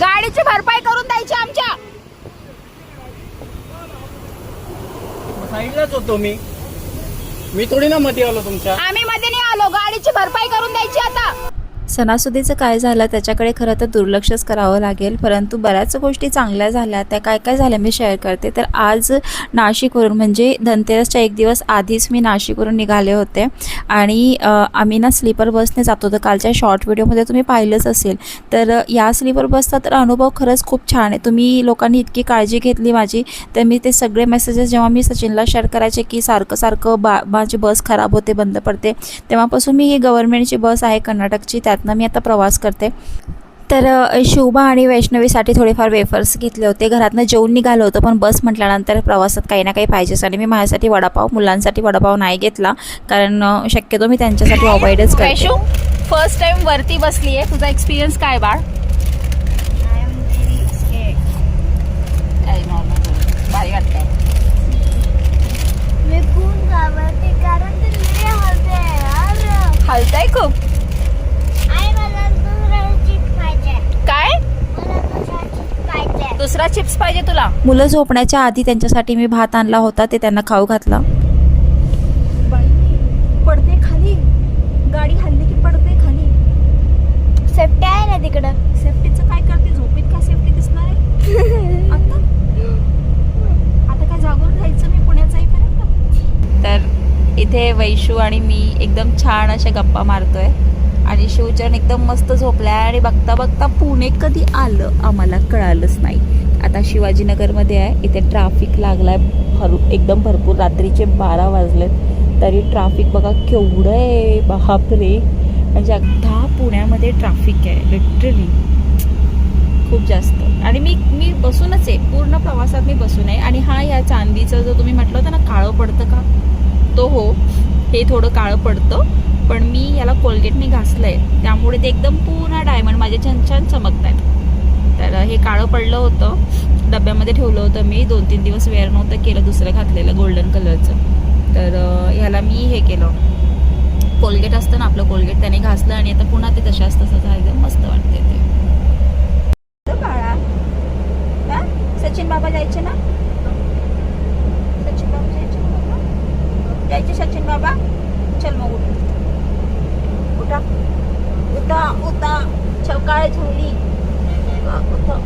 गाडीची भरपाई करून द्यायची आमच्या. साईडलाच होतो मी. मी थोडी ना मध्ये आलो तुमच्या. आम्ही मध्ये नाही आलो. गाडीची भरपाई करून द्यायची आता. सणासुदीचं काय झालं त्याच्याकडे खरं तर दुर्लक्षच करावं लागेल. परंतु बऱ्याच गोष्टी चांगल्या झाल्या. त्या काय काय झाल्या मी शेअर करते. तर आज नाशिकवरून म्हणजे धनतेरसच्या एक दिवस आधीच मी नाशिकवरून निघाले होते. आणि आम्ही ना स्लीपर बसने जात होतो. कालच्या शॉर्ट व्हिडिओमध्ये तुम्ही पाहिलंच असेल. तर या स्लीपर बसचा तर अनुभव खरंच खूप छान आहे. तुम्ही लोकांनी इतकी काळजी घेतली माझी. तर मी ते सगळे मेसेजेस जेव्हा मी सचिनला शेअर करायचे की सारखं सारखं बा माझी बस खराब होते बंद पडते. तेव्हापासून मी ही गव्हर्नमेंटची बस आहे कर्नाटकची. त्यात त्यातनं मी आता प्रवास करते. तर शुभा आणि वैष्णवीसाठी थोडेफार वेफर्स घेतले होते. घरातनं जेवून निघालो होतं पण बस म्हटल्यानंतर प्रवासात काही ना काही पाहिजेच. आणि मी माझ्यासाठी वडापाव मुलांसाठी वडापाव नाही घेतला. कारण शक्यतो मी त्यांच्यासाठी अवॉइडच करते. वैशू फर्स्ट टाइम वरती बसली आहे तुझा एक्सपिरियन्स काय बाळ. भारी वाटतंय. मी खूप घाबरते कारण ते लय हलते यार. हलतंय खूप आई मला दुसरा चिप पाहिजे काय मला दुसरा चिप पाहिजे दुसरा चिप्स पाहिजे तुला. मुलं झोपण्याच्या आधी त्यांच्यासाठी मी भात आणला होता ते त्यांना खाऊ घातला. पडते खाली. गाडी हल्ली की पडते खाली. सेफ्टी आहे ना तिकडं. सेफ्टीचं काय करते? झोपीत काय सेफ्टी दिसणार आहे? आता? आता काय जागून राहायचं मी पुण्यात जाईपर्यंत तर इथे वैशू आणि मी एकदम छान अशा गप्पा मारतोय. आणि शिवचरण एकदम मस्त झोपलाय आणि बघता बघता पुणे कधी आलं आम्हाला कळालंच नाही. आता शिवाजीनगरमध्ये आहे. इथे ट्रॅफिक आहे भर एकदम भरपूर. रात्रीचे बारा वाजलेत. तरी ट्रॅफिक बघा केवढं आहे. बापरे. म्हणजे अगदा पुण्यामध्ये ट्रॅफिक आहे. लिटरली खूप जास्त. आणि मी मी बसूनच आहे. पूर्ण प्रवासात मी बसून आहे. आणि हा या चांदीचं जो तुम्ही म्हटलं होतं ना काळं पडतं का? तो हो. हे थोडं काळं पडतं. पण मी याला कोलगेटने घासलं आहे त्यामुळे ते एकदम पूर्ण डायमंड माझे छान छान चमकत आहेत तर हे काळं पडलं होतं. डब्यामध्ये ठेवलं होतं मी. दोन तीन दिवस वेअर नव्हतं केलं दुसरं घातलेलं गोल्डन कलरचं. तर ह्याला मी हे केलं. कोलगेट असतं ना आपलं कोलगेट त्याने घासलं आणि आता पुन्हा ते तशाच तसंच आहे एकदम मस्त वाटते ते बाळा हा? सचिन बाबा जायचे ना सचिन बाबा जायचे ना बाबा? जायचे सचिन बाबा चल मग उठ उठा उठा उठा सकाळ झाली उठा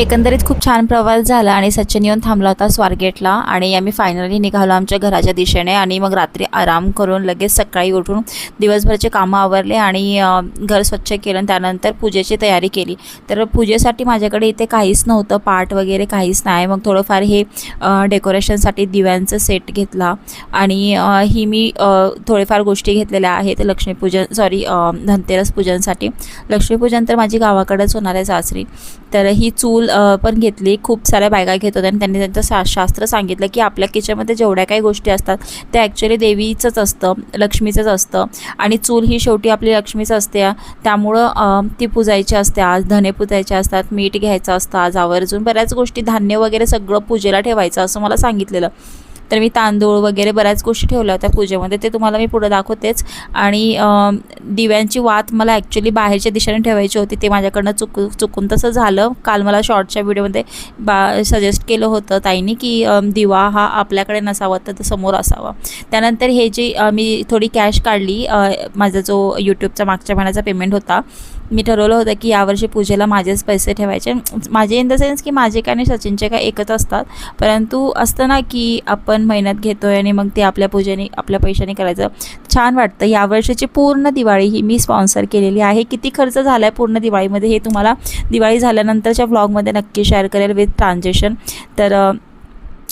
एकंदरीत खूप छान प्रवास झाला आणि सचिन येऊन थांबला होता स्वारगेटला आणि आम्ही फायनली निघालो आमच्या घराच्या दिशेने आणि मग रात्री आराम करून लगेच सकाळी उठून दिवसभरचे कामं आवरले आणि घर स्वच्छ केलं आणि त्यानंतर पूजेची तयारी केली. तर पूजेसाठी माझ्याकडे इथे काहीच नव्हतं पाट वगैरे काहीच नाही. मग थोडंफार हे डेकोरेशनसाठी दिव्यांचं सेट घेतला आणि ही मी थोडेफार गोष्टी घेतलेल्या आहेत. लक्ष्मीपूजन सॉरी धनतेरस पूजनसाठी. लक्ष्मीपूजन तर माझी गावाकडेच होणार आहे सासरी. तर ही चूल पण घेतली. खूप साऱ्या बायका घेत होत्या आणि त्यांनी त्यांचं शा शास्त्र सांगितलं की आपल्या किचनमध्ये जेवढ्या काही गोष्टी असतात त्या ॲक्च्युली देवीचंच असतं लक्ष्मीचंच असतं. आणि चूल ही शेवटी आपली लक्ष्मीच असते. त्यामुळं ती पूजायची असते. आज धने पुजायचे असतात मीठ घ्यायचं असतं आज आवर्जून बऱ्याच गोष्टी धान्य वगैरे सगळं पूजेला ठेवायचं असं मला सांगितलेलं. तर मी तांदूळ वगैरे बऱ्याच गोष्टी ठेवल्या होत्या पूजेमध्ये. ते तुम्हाला मी पुढं दाखवतेच. आणि दिव्यांची वात मला ॲक्च्युली बाहेरच्या दिशेने ठेवायची होती. ते माझ्याकडनं चुक चुकून तसं झालं. काल मला शॉर्टच्या व्हिडिओमध्ये बा सजेस्ट केलं होतं ताईनी की दिवा हा आपल्याकडे नसावा तर समोर असावा. त्यानंतर हे जे मी थोडी कॅश काढली. माझा जो यूट्यूबचा मागच्या महिन्याचा पेमेंट होता मी ठरवलं होतं की यावर्षी पूजेला माझेच पैसे ठेवायचे. माझे इन द सेन्स की माझे काय आणि सचिनचे काय एकच असतात. परंतु असतं ना की आपण मेहनत घेतो आहे आणि मग ते आपल्या पूजेने आपल्या पैशाने करायचं. छान वाटतं. यावर्षीची पूर्ण दिवाळी ही मी स्पॉन्सर केलेली आहे. किती खर्च झाला आहे पूर्ण दिवाळीमध्ये हे तुम्हाला दिवाळी झाल्यानंतरच्या व्लॉगमध्ये नक्की शेअर करेल विथ ट्रान्झॅक्शन तर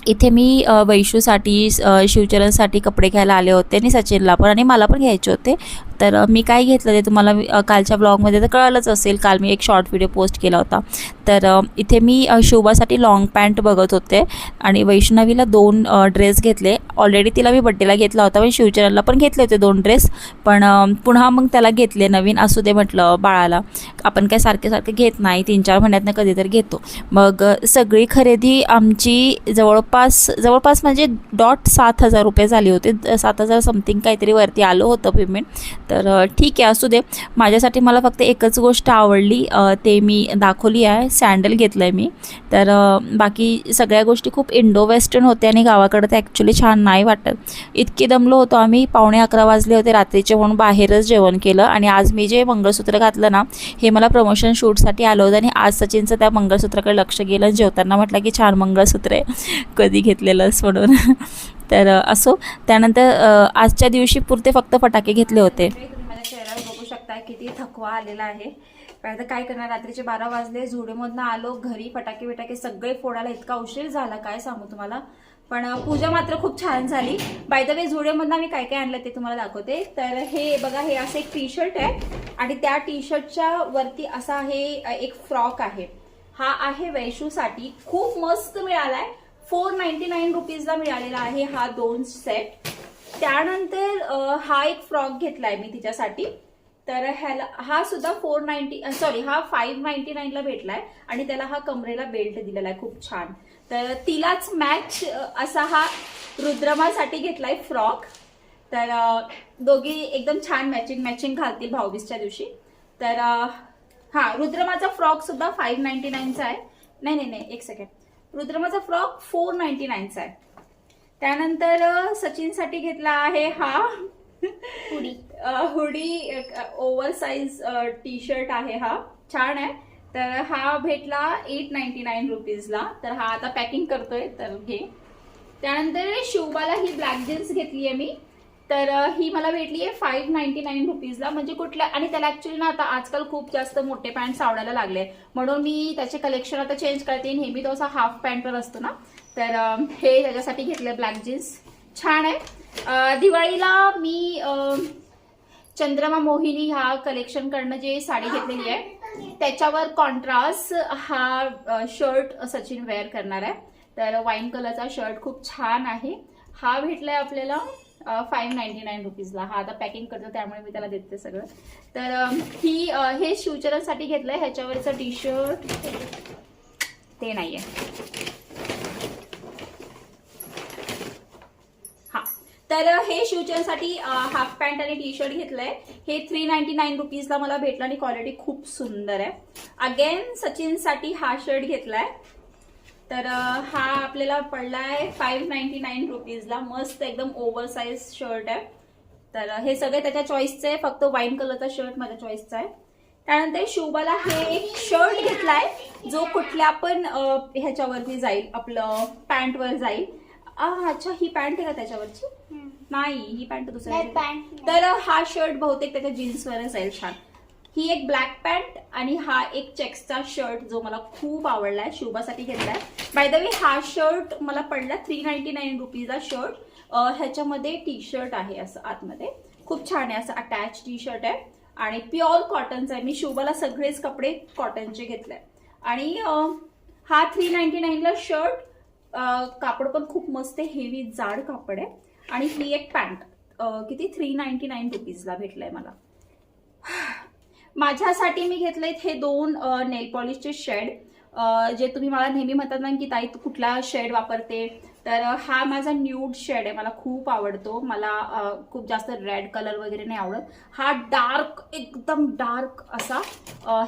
इथे मी वैशूसाठी शिवचरणसाठी कपडे घ्यायला आले होते आणि सचिनला पण आणि मला पण घ्यायचे होते. तर मी काय घेतलं ते तुम्हाला कालच्या ब्लॉगमध्ये तर कळलंच असेल. काल मी एक शॉर्ट व्हिडिओ पोस्ट केला होता. तर इथे मी शोभासाठी लॉंग पॅन्ट बघत होते आणि वैष्णवीला दोन ड्रेस घेतले. ऑलरेडी तिला मी बड्डेला घेतला होता पण शिवचरणला पण घेतले होते दोन ड्रेस पण पुन्हा मग त्याला घेतले नवीन. असू दे म्हटलं बाळाला. आपण काय सारखे सारखे घेत नाही. तीन चार महिन्यातनं कधी तर घेतो. मग सगळी खरेदी आमची जवळपास जवळपास जवळपास म्हणजे डॉट सात हजार रुपये झाले होते. सात हजार समथिंग काहीतरी वरती आलं होतं पेमेंट तर ठीक आहे असू दे. माझ्यासाठी मला फक्त एकच गोष्ट आवडली. ते मी दाखवली आहे. सँडल घेतलं आहे मी. तर बाकी सगळ्या गोष्टी खूप इंडो वेस्टर्न होत्या आणि गावाकडं तर ॲक्च्युली छान नाही वाटत. इतके दमलो होतो आम्ही. पावणे अकरा वाजले होते रात्रीचे म्हणून बाहेरच जेवण केलं. आणि आज मी जे मंगळसूत्र घातलं ना हे मला प्रमोशन शूटसाठी आलं होतं. आणि आज सचिनचं त्या मंगळसूत्राकडे लक्ष गेलं. जेवताना म्हटलं की छान मंगळसूत्र आहे. कधी घेतलेलंस म्हणून तर असो. त्यानंतर आजच्या दिवशी पुरते फक्त फटाके घेतले होते. तुम्ही माझ्या चेहऱ्यावर बघू शकता किती थकवा आलेला आहे. पण काय करणार? रात्रीचे बारा वाजले. झुडेमधनं आलो. घरी फटाके बिटाके सगळे फोडायला इतका उशीर झाला काय सांगू तुम्हाला? पण पूजा मात्र खूप छान झाली. बाय द वे झुडेमधनं आम्ही काय काय आणलं ते तुम्हाला दाखवते. तर हे बघा हे असं एक टी शर्ट आहे. आणि त्या टी शर्टच्या वरती असा हे एक फ्रॉक आहे. हा आहे वैशूसाठी. खूप मस्त मिळालाय. फोर नाईन्टी नाईन रुपीजला मिळालेला आहे हा दोन सेट त्यानंतर हा एक फ्रॉक घेतलाय मी तिच्यासाठी. तर ह्याला हा सुद्धा फोर नाईन्टी सॉरी हा फाईव्ह नाईन्टी नाईनला भेटलाय आणि त्याला हा कमरेला बेल्ट दिलेला आहे खूप छान. तर तिलाच मॅच असा हा रुद्रमासाठी घेतलाय फ्रॉक. तर दोघी एकदम छान मॅचिंग मॅचिंग घालतील भाऊबीजच्या दिवशी. तर हा रुद्रमाचा फ्रॉक सुद्धा फाईव्ह नाईन्टी नाईनचा आहे. नाही नाही नाही एक सेकंड रुद्रमाचा फ्रॉक फोर नाईन्टी नाईनचा आहे. त्यानंतर सचिनसाठी घेतला आहे हा. Hoodie. Hoodie over size T shirt आहे हा. छान आहे. तर हा भेटला एट नाईन्टी नाईन रुपीजला. तर हा आता पॅकिंग करतोय तर घे. त्यानंतर शिवबाला ही ब्लॅक जीन्स घेतली आहे मी. तर ही मला भेटली आहे फाईव्ह नाईन्टी नाईन रुपीजला म्हणजे कुठल्या आणि त्याला ऍक्च्युली ना आता आजकाल खूप जास्त मोठे पॅन्ट आवडायला लागले म्हणून मी त्याचे कलेक्शन आता चेंज करते. नेहमी तो असा हाफ पॅन्टवर असतो ना. तर हे त्याच्यासाठी घेतलं ब्लॅक जीन्स छान आहे. दिवाळीला मी चंद्रमा मोहिनी ह्या कलेक्शन कडनं जे साडी घेतलेली आहे त्याच्यावर कॉन्ट्रास्ट हा शर्ट सचिन वेअर करणार आहे. तर वाईन कलरचा शर्ट खूप छान आहे. हा भेटलाय आपल्याला फाईव्ह नाईन्टी नाईन रुपीजला हा आता पॅकिंग करतो त्यामुळे मी त्याला देते सगळं. तर ही हे शिवचरणसाठी घेतलंय. ह्याच्यावरचं टी शर्ट ते नाहीये. हा. तर हे शिवचरणसाठी हाफ पॅन्ट आणि टी शर्ट घेतलंय. हे थ्री नाईन्टी नाईन रुपीजला मला भेटलं आणि क्वालिटी खूप सुंदर आहे. अगेन सचिनसाठी हा शर्ट घेतलाय. तर हा आपल्याला पडलाय फाईव्ह नाईन्टी नाईन रुपीजला मस्त एकदम ओव्हर साईज शर्ट आहे. तर हे सगळे त्याच्या चॉईसचे आहे. फक्त वाईन कलरचा शर्ट माझ्या चॉईसचा आहे. त्यानंतर शिवबाला हे एक शर्ट घेतलाय जो कुठल्या पण ह्याच्यावरती जाईल. आपलं पॅन्टवर जाईल. अच्छा ही पॅन्ट आहे का त्याच्यावरची? नाही ही पॅन्ट दुसऱ्या. तर हा शर्ट बहुतेक त्याच्या जीन्सवरच जाईल छान. ही एक ब्लॅक पॅन्ट आणि हा एक चेक्सचा शर्ट जो मला खूप आवडलाय शुभासाठी घेतलाय. बाय द वे हा शर्ट मला पडला थ्री नाईन्टी नाईन रुपीजचा शर्ट ह्याच्यामध्ये टी शर्ट आहे असं आतमध्ये. खूप छान आहे असं अटॅच टी शर्ट आहे. आणि प्युअर कॉटनचा आहे. मी शुभाला सगळेच कपडे कॉटनचे घेतले आणि हा थ्री नाईन्टी नाईनला शर्ट कापड पण खूप मस्त हेवी जाड कापड आहे. आणि ही एक पॅन्ट किती? थ्री नाईन्टी नाईन रुपीजला भेटलाय मला. माझ्यासाठी मी घेतलेत हे दोन नेल पॉलिशचे शेड जे तुम्ही मला नेहमी म्हणतात ना की ताई तू कुठला शेड वापरते? तर हा माझा न्यूड शेड आहे. मला खूप आवडतो. मला खूप जास्त रेड कलर वगैरे नाही आवडत. हा डार्क एकदम डार्क असा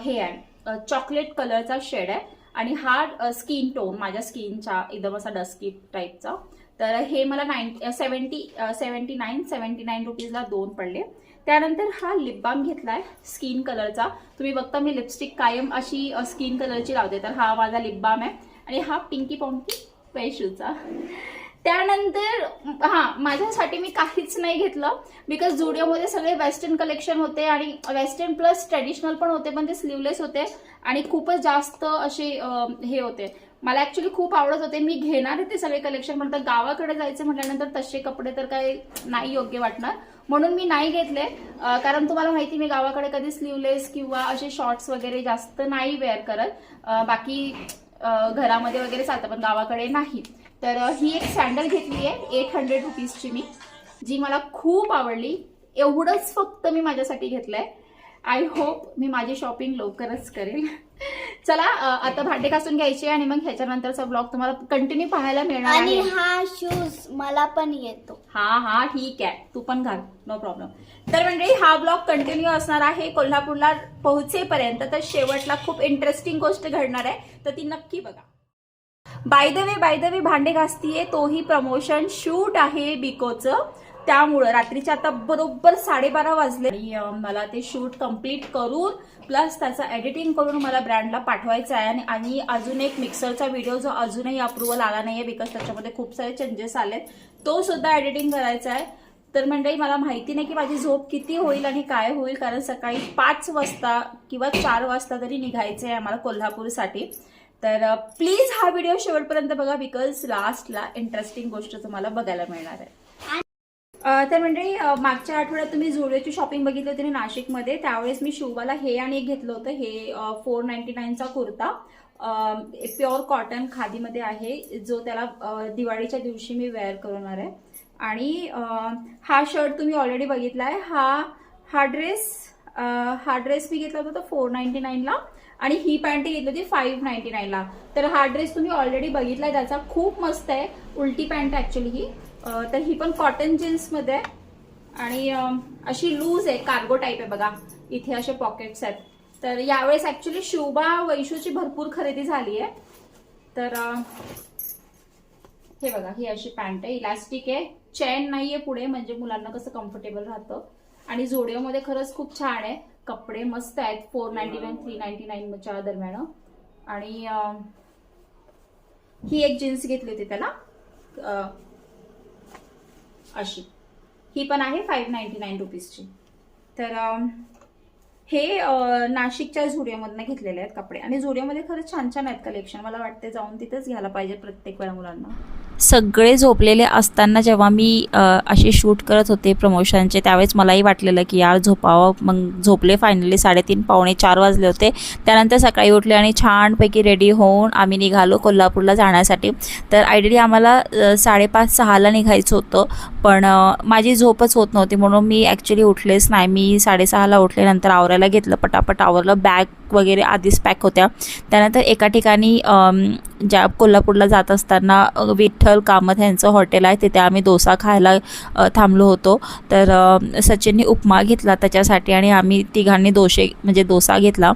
हे आहे. चॉकलेट कलरचा शेड आहे. आणि हा स्किन टोन माझ्या स्किनचा एकदम असा डस्की टाईपचा तर हे मला nine seventy seventy nine seventy nine रुपीजला दोन पडले. त्यानंतर हा लिप बाम घेतलाय स्किन कलरचा तुम्ही बघता मी लिपस्टिक कायम अशी स्किन कलरची लावते. तर हा माझा लिप बाम आहे. आणि हा पिंकी पॉंकी पेशूचा त्यानंतर हा माझ्यासाठी मी काहीच नाही घेतलं. बिकॉज झुडिओमध्ये सगळे वेस्टर्न कलेक्शन होते आणि वेस्टर्न प्लस ट्रेडिशनल पण होते पण ते स्लीवलेस होते. आणि खूपच जास्त असे हे होते. मला ऍक्च्युली खूप आवडत होते. मी घेणार आहे ते सगळे कलेक्शन म्हणतात गावाकडे जायचं म्हटल्यानंतर तसे कपडे तर काही नाही योग्य वाटणार. म्हणून मी नाही घेतले. कारण तुम्हाला माहिती मी गावाकडे कधी स्लीवलेस किंवा असे शॉर्ट्स वगैरे जास्त नाही वेअर करत. बाकी घरामध्ये वगैरे चालतं पण गावाकडे नाही. तर ही एक सँडल घेतली आहे एट हंड्रेड रुपीजची मी जी मला खूप आवडली. एवढंच फक्त मी माझ्यासाठी घेतलंय. आय होप मी माझी शॉपिंग लवकरच करेल. चला आता भांडे घासून घ्यायचे आणि मग ह्याच्यानंतरचा ब्लॉग तुम्हाला कंटिन्यू पाहायला मिळणार आणि हा शूज मला पण येतो. हा हा ठीक आहे. तू पण घाल. नो प्रॉब्लेम तर म्हणजे हा ब्लॉग कंटिन्यू असणार आहे कोल्हापूरला पोहोचेपर्यंत. तर शेवटला खूप इंटरेस्टिंग गोष्ट घडणार आहे. तर ती नक्की बघा. By the way by the way भांडे घासतीये तोही प्रमोशन शूट आहे बिकोचं. त्यामुळं रात्रीच्या आता बरोबर साडेबारा वाजले. आणि मला ते शूट कंप्लीट करून प्लस त्याचं एडिटिंग करून मला ब्रँडला पाठवायचं आहे. आणि आणि अजून एक मिक्सरचा व्हिडिओ जो अजूनही अप्रुव्हल आला नाही आहे बिकॉज त्याच्यामध्ये खूप सारे चेंजेस आलेत तो सुद्धा एडिटिंग करायचा आहे. तर मंडळी मला माहिती नाही की माझी झोप किती होईल आणि काय होईल कारण सकाळी पाच वाजता किंवा चार वाजता तरी निघायचं आहे आम्हाला कोल्हापूरसाठी. तर प्लीज हा व्हिडिओ शेवटपर्यंत बघा बिकॉज लास्टला इंटरेस्टिंग गोष्ट तुम्हाला बघायला मिळणार आहे. तर म्हणजे मागच्या आठवड्यात तुम्ही जुडिओची शॉपिंग बघितली होती नाशिकमध्ये त्यावेळेस मी शिवबाला हे आणि एक घेतलं होतं. हे फोर नाईन्टी नाईनचा कुर्ता. प्युअर कॉटन खादीमध्ये आहे जो त्याला दिवाळीच्या दिवशी मी वेअर करणार आहे. आणि हा शर्ट तुम्ही ऑलरेडी बघितला आहे हा हा ड्रेस हा ड्रेस मी घेतला होता फोर नाईन्टी नाईनला आणि ही पॅन्ट घेतली होती फाईव्ह नाईन्टी नाईनला तर हा ड्रेस तुम्ही ऑलरेडी बघितला आहे त्याचा खूप मस्त आहे. उलटी पॅन्ट ॲक्च्युली ही. तर ही पण कॉटन जीन्समध्ये आहे. आणि अशी लूज आहे कार्गो टाईप आहे बघा. इथे असे पॉकेट्स आहेत. तर यावेळेस ॲक्च्युली शिवबा वैशूची भरपूर खरेदी झाली आहे. तर हे बघा ही अशी पॅन्ट आहे. इलास्टिक आहे. चेन नाहीये पुढे म्हणजे मुलांना कसं कम्फर्टेबल राहतं. आणि जोडिओमध्ये खरंच खूप छान आहे. कपडे मस्त आहेत. Four ninety nine three ninety नाईनच्या दरम्यान. आणि ही एक जीन्स घेतली होती त्याला. अशी. ही पण आहे फाईव्ह नाईन्टी नाईन रुपीजची तर हे नाशिकच्या झुडिओमधनं घेतलेले आहेत कपडे. आणि झुडिओमध्ये खरंच छान छान आहेत कलेक्शन मला वाटते जाऊन तिथेच घ्यायला पाहिजे प्रत्येक वेळा मुलांना. सगळे झोपलेले असताना जेव्हा मी अशी शूट करत होते प्रमोशनचे त्यावेळेस मलाही वाटलेलं की यार झोपावं. मग झोपले फायनली साडेतीन पावणे चार वाजले होते. त्यानंतर सकाळी उठले आणि छानपैकी रेडी होऊन आम्ही निघालो कोल्हापूरला जाण्यासाठी. तर आयडियली आम्हाला साडेपाच सहाला निघायचं होतं. पण माझी झोपच होत नव्हती. म्हणून मी ॲक्च्युली उठलेच नाही. मी साडेसहाला उठले नंतर आवरायला घेतलं. पटापट आवरलं. बॅग वगैरे आधीच पॅक होत्या. त्यानंतर एका ठिकाणी ज्या कोल्हापूरला जात असताना विठ्ठल कामत यांचं हॉटेल आहे तिथे आम्ही डोसा खायला थांबलो होतो. तर सचिनने उपमा घेतला त्याच्यासाठी आणि आम्ही तिघांनी दोशे म्हणजे डोसा घेतला.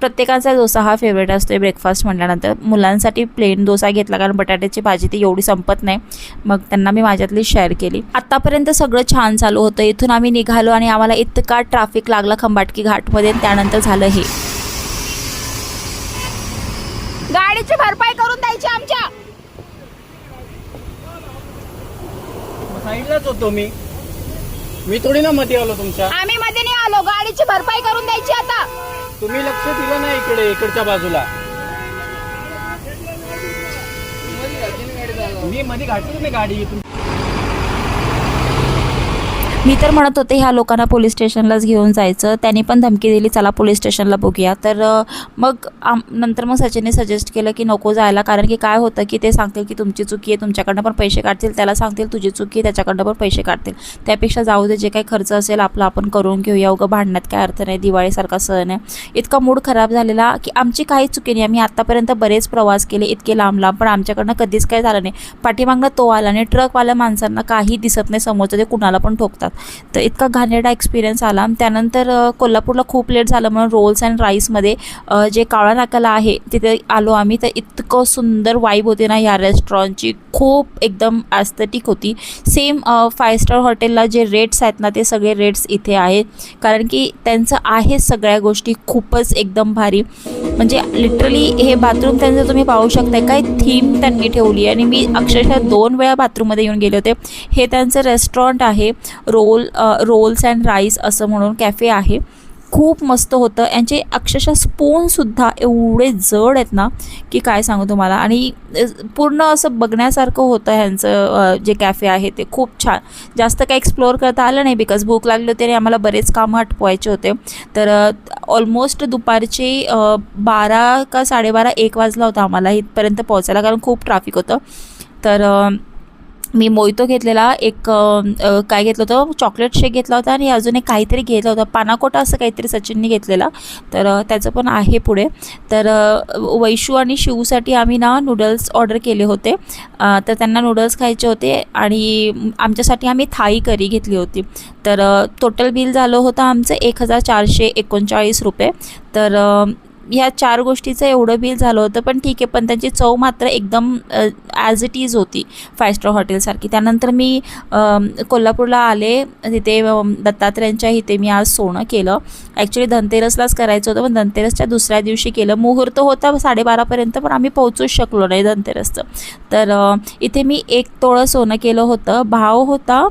प्रत्येकाचा डोसा हा फेवरेट असतो ब्रेकफास्ट म्हटल्यानंतर. मुलांसाठी प्लेन डोसा घेतला कारण बटाट्याची भाजी ती एवढी संपत नाही. मग त्यांना मी माझ्यातली शेअर केली. आत्तापर्यंत सगळं छान चालू होतं. इथून आम्ही निघालो आणि आम्हाला इतका ट्रॅफिक लागला खंबाटकी घाटमध्ये त्यानंतर झालं हे. गाडीची भरपाई करून द्यायची आमच्या. साईडलाच होतो मी मी थोडी ना मध्ये आलो तुमच्या. आम्ही मध्ये नाही आलो गाडीची भरपाई करून द्यायची आता. तुम्ही लक्ष दिलं नाही इकडे इकडच्या बाजूला. मी मध्ये घातली नाही गाडी मी तर म्हणत होते ह्या लोकांना पोलीस स्टेशनलाच घेऊन जायचं. त्यांनी पण धमकी दिली चला पोलीस स्टेशनला बघूया. तर मग आम नंतर मग सचिनने सजेस्ट केलं की नको जायला कारण की काय होतं की ते सांगतील की तुमची चुकी आहे तुमच्याकडनं पण पैसे काढतील. त्याला सांगतील तुझी चुकी आहे त्याच्याकडनं पण पैसे काढतील. त्यापेक्षा जाऊ दे जे काही खर्च असेल आपला आपण करून घेऊया. उगं भांडण्यात काय अर्थ नाही दिवाळीसारखा सण आहे. इतका मूड खराब झालेला की आमची काहीच चुकी नाही. आम्ही आत्तापर्यंत बरेच प्रवास केले इतके लांब लांब पण आमच्याकडनं कधीच काय झालं नाही. पाठीमागनं तो आला आणि ट्रकवाल्या माणसांना काही दिसत नाही समोरचं ते कुणाला पण ठोकतात. तर इतका घाणेरडा एक्सपिरियन्स आला. त्यानंतर कोल्हापूरला खूप लेट झालं म्हणून रोल्स अँड राईसमध्ये जे काळा नाकाला आहे तिथे आलो आम्ही. तर इतकं सुंदर वाईब होती ना ह्या रेस्टॉरंटची खूप एकदम ॲस्थेटिक होती. सेम फाय स्टार हॉटेलला जे रेट्स आहेत ना ते सगळे रेट्स इथे आहेत. कारण की त्यांचं आहे सगळ्या गोष्टी खूपच एकदम भारी. म्हणजे लिटरली हे बाथरूम त्यांचं तुम्ही पाहू शकता काय थीम त्यांनी ठेवली आहे. आणि मी अक्षरशः दोन वेळा बाथरूममध्ये येऊन गेले होते. हे त्यांचं रेस्टॉरंट आहे. रोल रोल्स अँड राईस असं म्हणून कॅफे आहे. खूप मस्त होतं. यांचे अक्षरशः स्पूनसुद्धा एवढे जड आहेत ना की काय सांगू तुम्हाला? आणि पूर्ण असं बघण्यासारखं होतं ह्यांचं जे कॅफे आहे ते. खूप छान. जास्त काही एक्सप्लोअर करता आलं नाही बिकॉज भूक लागली होती आणि आम्हाला बरेच कामं आटपवायचे होते. तर ऑलमोस्ट दुपारचे बारा का साडेबारा एक वाजला होता आम्हाला इथपर्यंत पोहोचायला कारण खूप ट्रॅफिक होतं. तर मी मोहितो घेतलेला एक काय घेतलं होतं? चॉकलेट शेक घेतला होता आणि अजून एक काहीतरी घेतलं होतं. पानाकोटा असं काहीतरी सचिनने घेतलेला. तर त्याचं पण आहे पुढे. तर वैशू आणि शिवसाठी आम्ही ना नूडल्स ऑर्डर केले होते. तर त्यांना नूडल्स खायचे होते आणि आमच्यासाठी आम्ही थाई करी घेतली होती. तर टोटल बिल झालं होतं आमचं एक हजार चारशे एकोणचाळीस रुपये. तर ह्या चार गोष्टीचं एवढं बिल झालं होतं पण ठीक आहे पण त्यांची चव मात्र एकदम ॲज इट इज होती फाय स्टार हॉटेलसारखी त्यानंतर मी कोल्हापूरला आले तिथे अम, दत्तात्रयांच्या इथे मी आज सोनं केलं. ॲक्च्युली धनतेरसलाच करायचं होतं पण धनतेरसच्या दुसऱ्या दिवशी केलं. मुहूर्त होता साडेबारापर्यंत पण आम्ही पोहोचूच शकलो नाही धनतेरसचं. तर इथे मी एक तोळं सोनं केलं होतं. भाव होता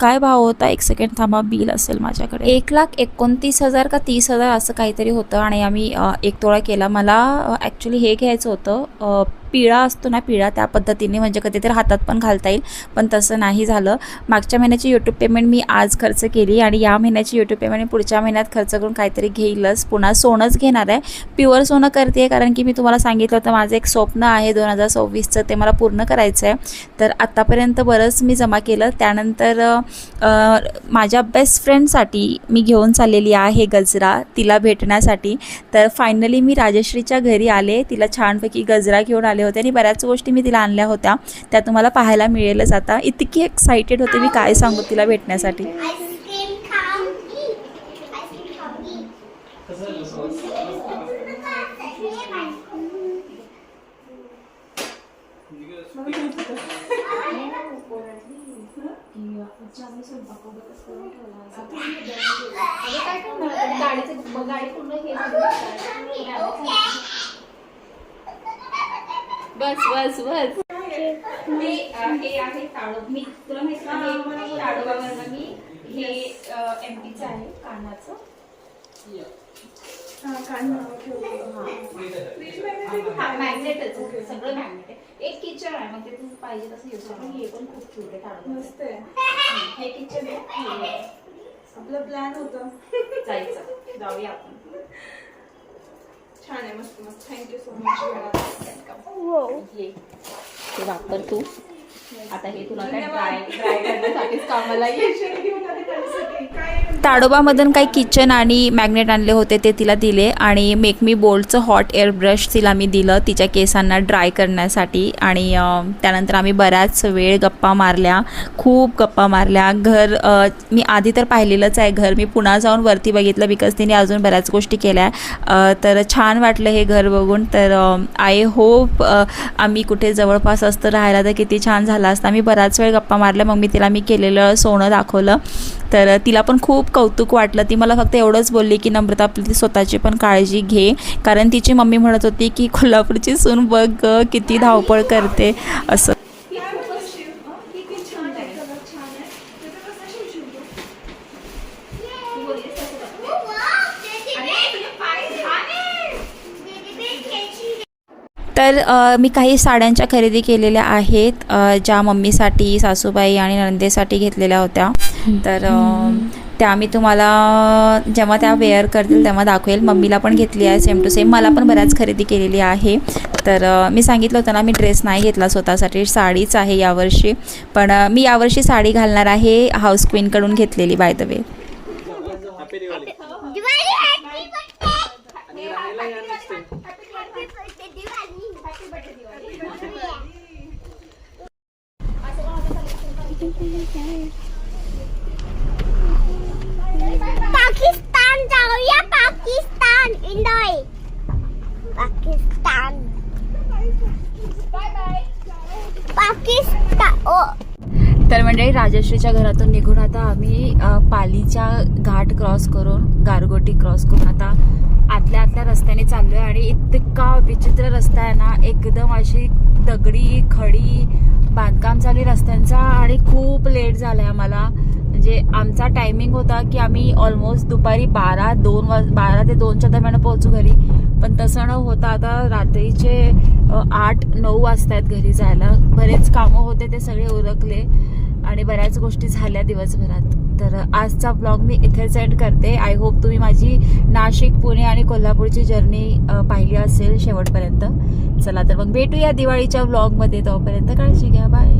काय भाव होता? एक सेकंड थांबा बिल असेल माझ्याकडे. एक लाख एकोणतीस हजार का तीस हजार असं काहीतरी होतं आणि आम्ही एक तोळा केला. मला ॲक्च्युली हे घ्यायचं होतं पिळा असतो ना पिळा त्या पद्धतीने म्हणजे कधीतरी हातात पण घालता येईल. पण तसं नाही झालं. मागच्या महिन्याची यूट्यूब पेमेंट मी आज खर्च केली आणि या महिन्याची यूट्यूब पेमेंट मी पुढच्या महिन्यात खर्च करून काहीतरी घेईलच. पुन्हा सोनंच घेणार आहे. प्युअर सोनं करते कारण की मी तुम्हाला सांगितलं होतं माझं एक स्वप्न आहे दोन हजार सव्वीसचं ते मला पूर्ण करायचं आहे. तर आत्तापर्यंत बरंच मी जमा केलं. त्यानंतर माझ्या बेस्ट फ्रेंडसाठी मी घेऊन चाललेली आहे गजरा तिला भेटण्यासाठी. तर फायनली मी राजश्रीच्या घरी आले. तिला छानपैकी गजरा घेऊन आले होते आणि बऱ्याच गोष्टी मी तिला आणल्या होत्या. त्या तुम्हाला पाहायला मिळेलच आता. इतकी एक्सायटेड होते मी काय सांगू तिला भेटण्यासाठी. आईस्क्रीम खाऊ बस बस बस. हे हे आहे ताडो मी तुला माहिती आहे ताडोबावरनं मी हे एम पीचं आहे कानाचं. मॅग्नेटच सगळं मॅग्नेट आहे. एक किचन आहे मग ते तू पाहिजे तसं यूज करून हे पण खूप क्यूट आहे. हे किचन आहे. आपलं प्लॅन होतं. जायचं. जाऊया आपण. छान आहे मस्त मस्त. थँक्यू सो मच हे ते वापर तू. आता हे तुला काय ड्राय ड्राय करण्यासाठीच कामाला येईल ताडोबामधून काही किचन आणि मॅग्नेट आणले होते ते तिला दिले आणि मेक मी बोल्डचं हॉट एअर ब्रश तिला मी दिलं तिच्या केसांना ड्राय करण्यासाठी. आणि त्यानंतर आम्ही बऱ्याच वेळ गप्पा मारल्या खूप गप्पा मारल्या. घर मी आधी तर पाहिलेलंच आहे घर. मी पुन्हा जाऊन वरती बघितलं बिकॉज तिने अजून बऱ्याच गोष्टी केल्या. तर छान वाटलं हे घर बघून. तर आय होप आम्ही कुठे जवळपास असतं राहायला तर किती छान झालं असतं. आम्ही बराच वेळ गप्पा मारल्या. मग मी तिला मी केलेलं सोनं दाखवलं. तर तिला पण खूप कौतुक वाटलं. ती मला फक्त एवढंच बोलली की नम्रता आपली स्वतःची पण काळजी घे. कारण तिची मम्मी म्हणत होती की कोल्हापूरची सून बघ किती धावपळ करते. असं. तर मी काही साड्यांच्या खरेदी केलेल्या आहेत ज्या मम्मीसाठी सासूबाई आणि नंदेसाठी घेतलेल्या होत्या. तर आ, त्या मी तुम्हाला जेव्हा त्या वेअर करतील तेव्हा दाखवेल. मम्मीला पण घेतली आहे सेम टू सेम मला पण बऱ्याच खरेदी केलेली आहे. तर मी सांगितलं होतं ना मी ड्रेस नाही घेतला स्वतःसाठी. साडीच आहे यावर्षी. पण मी यावर्षी साडी घालणार आहे हाऊस क्वीनकडून घेतलेली by the way happy Diwali Diwali happy birthday आणि राहायला या next time happy birthday Diwali happy birthday Pakistan जाऊया पाकिस्तान इंडोय पाकिस्तान पाकिस्तान ओ तर मंडळी राजश्रीच्या घरातून निघून आता आम्ही पालीच्या घाट क्रॉस करून गारगोटी क्रॉस करून आता आतल्या आतल्या रस्त्याने चाललोय आणि इतका विचित्र रस्ता आहे ना एकदम अशी दगडी खडी बांधकाम चालू रस्त्यांचा आणि खूप लेट झालाय आम्हाला. म्हणजे आमचा टायमिंग होता की आम्ही ऑलमोस्ट दुपारी बारा दोन वाज बारा ते दोनच्या दरम्यान पोहोचू घरी. पण तसं न होता आता रात्रीचे आठ नऊ वाजतायत घरी जायला. बरेच कामं होते ते सगळे उरकले. आणि बऱ्याच गोष्टी झाल्या दिवसभरात. तर आजचा ब्लॉग मी इथेच एंड करते. आय होप तुम्ही माझी नाशिक पुणे आणि कोल्हापूरची जर्नी पाहिली असेल शेवटपर्यंत. चला तर मग भेटूया दिवाळीच्या ब्लॉगमध्ये तोपर्यंत. काळजी घ्या. बाय